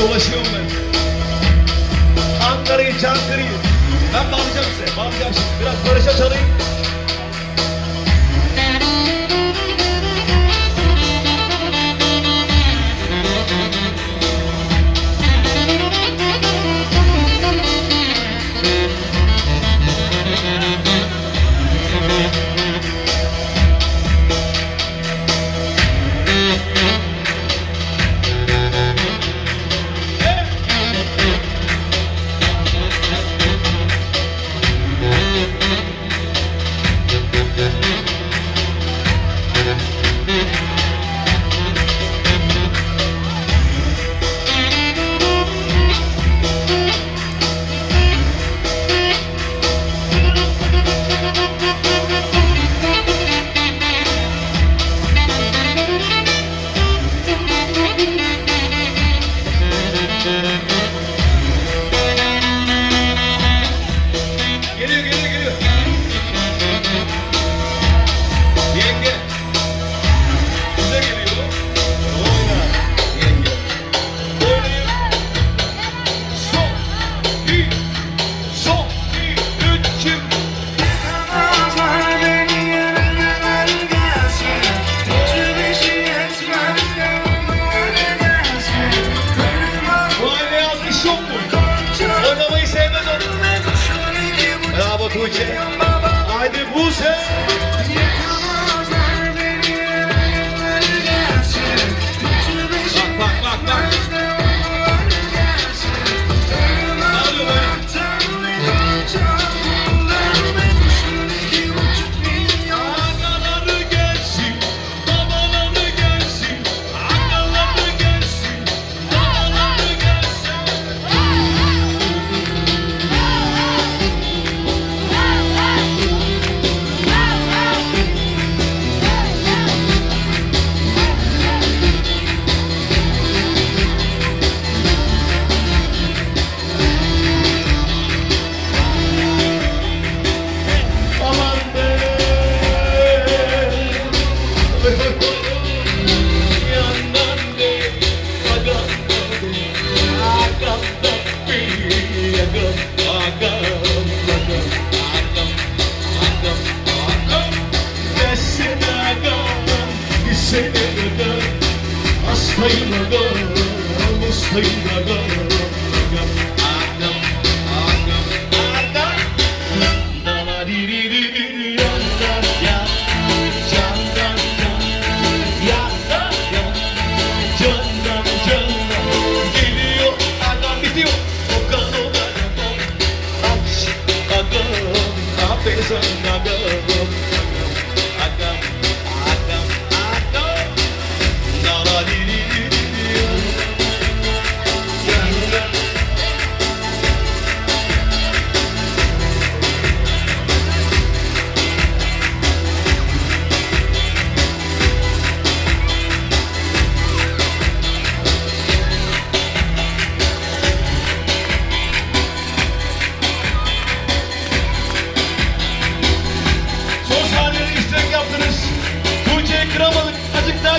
dolaşıyorum ben. Ankara'yı, Çankırı'yı. Ben bağlayacağım size, bağlayacağım şimdi. Biraz barışa çalayım. Hastayım adam, hastayım adam sangue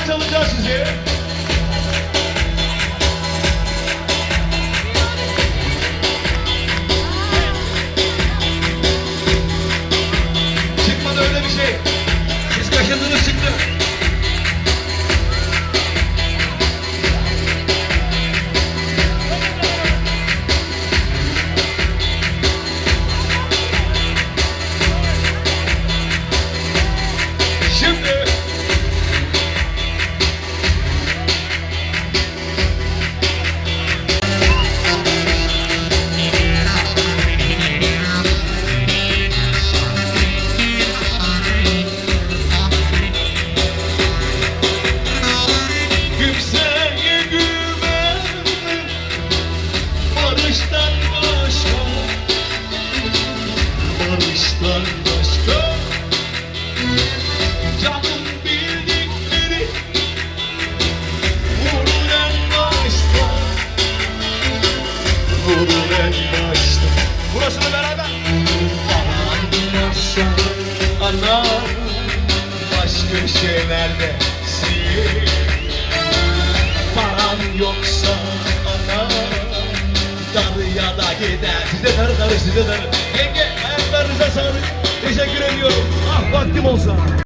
until the dust is here. bir şeylerle sil Paran yoksa ana Darıya da gider. Size darı darı size darı. Yenge ayaklarınıza sağlık. Teşekkür ediyorum. Ah vaktim olsa.